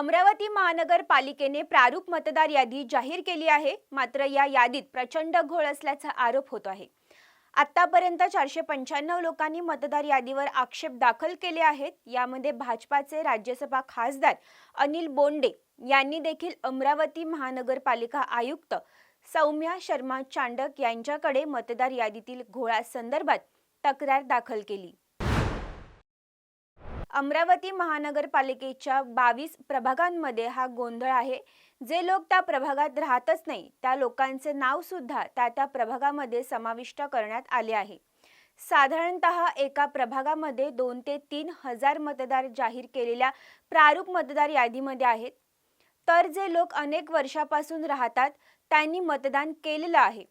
अमरावती महानगरपालिकेने प्रारूप मतदार यादी जाहीर केली आहे. मात्र या यादीत प्रचंड घोळ असल्याचा आरोप होत आहे. आतापर्यंत चारशे पंच्याण्णव लोकांनी मतदार यादीवर आक्षेप दाखल केले आहेत. यामध्ये भाजपाचे राज्यसभा खासदार अनिल बोंडे यांनी देखील अमरावती महानगरपालिका आयुक्त सौम्या शर्मा चांडक यांच्याकडे मतदार यादीतील घोळासंदर्भात तक्रार दाखल केली. अमरावती महानगरपालिकेच्या बावीस प्रभागांमध्ये हा गोंधळ आहे. जे लोक त्या प्रभागात राहतच नाही त्या लोकांचे नावसुद्धा त्या त्या प्रभागामध्ये समाविष्ट करण्यात आले आहे. साधारणत एका प्रभागामध्ये दोन ते तीन हजार मतदार जाहीर केलेल्या प्रारूप मतदार यादीमध्ये आहेत. तर जे लोक अनेक वर्षापासून राहतात त्यांनी मतदान केलेलं आहे.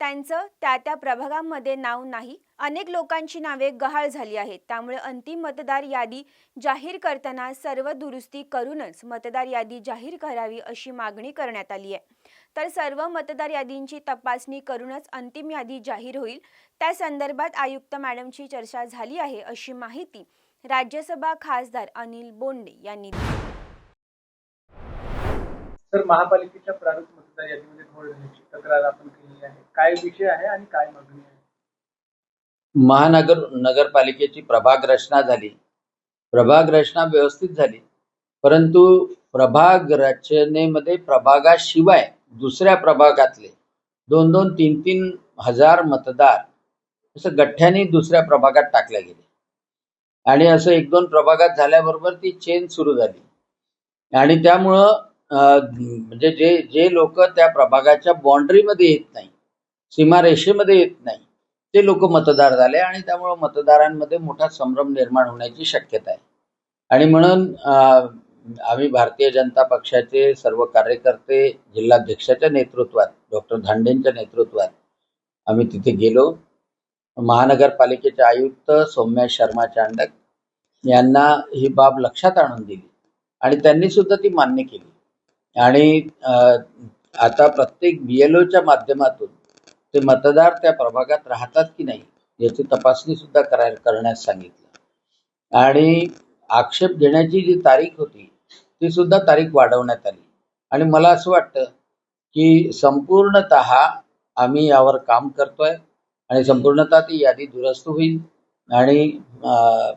त्यांचं त्या त्या प्रभागामध्ये नाव नाही. अनेक लोकांची नावे गहाळ झाली आहेत. त्यामुळे अंतिम मतदार यादी जाहीर करताना सर्व दुरुस्ती करूनच मतदार यादी जाहीर करावी अशी मागणी करण्यात आली आहे. तर सर्व मतदार यादींची तपासणी करूनच अंतिम यादी जाहीर होईल. त्या संदर्भात आयुक्त मॅडमची चर्चा झाली आहे अशी माहिती राज्यसभा खासदार अनिल बोंडे यांनी दिली. तर महापालिकेच्या प्रारूप मतदार यादीमध्ये घोळ झाल्याची तक्रार आपण केली आहे. काय विषय आहे आणि काय मागणी आहे? महानगर नगरपालिकेची प्रभाग रचना झाली. प्रभाग रचना व्यवस्थित झाली. परंतु प्रभाग रचनेमध्ये प्रभागाशिवाय दुसऱ्या प्रभागातले दोन दोन तीन तीन हजार मतदार असं गठ्ठ्याने दुसऱ्या प्रभागात टाकल्या गेले. आणि असं एक दोन प्रभागात झाल्याबरोबर ती चेन सुरू झाली. आणि त्यामुळं म्हणजे जे जे लोक त्या प्रभागाच्या बाँड्रीमध्ये येत नाही सीमारेषेमध्ये येत नाही ते लोक मतदार झाले आणि त्यामुळं मतदारांमध्ये मोठा संभ्रम निर्माण होण्याची शक्यता आहे. आणि म्हणून आम्ही भारतीय जनता पक्षाचे सर्व कार्यकर्ते जिल्हाध्यक्षाच्या नेतृत्वात डॉक्टर धांडेंच्या नेतृत्वात आम्ही तिथे गेलो. महानगरपालिकेचे आयुक्त सौम्या शर्मा चांडक यांना ही बाब लक्षात आणून दिली. आणि त्यांनी सुद्धा ती मान्य केली. आणि आता प्रत्येक बी एल ओच्या माध्यमातून ते मतदार त्या प्रभागात राहतात की नाही याची तपासणी सुद्धा करायला करण्यास सांगितलं. आणि आक्षेप घेण्याची जी तारीख होती ती सुद्धा तारीख वाढवण्यात आली. आणि मला असं वाटतं की संपूर्णत आम्ही यावर काम करतोय आणि संपूर्णतः ती यादी दुरुस्त होईल आणि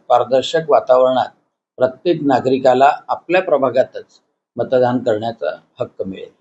पारदर्शक वातावरणात प्रत्येक नागरिकाला आपल्या प्रभागातच मतदान करण्याचा हक्क मिळेल.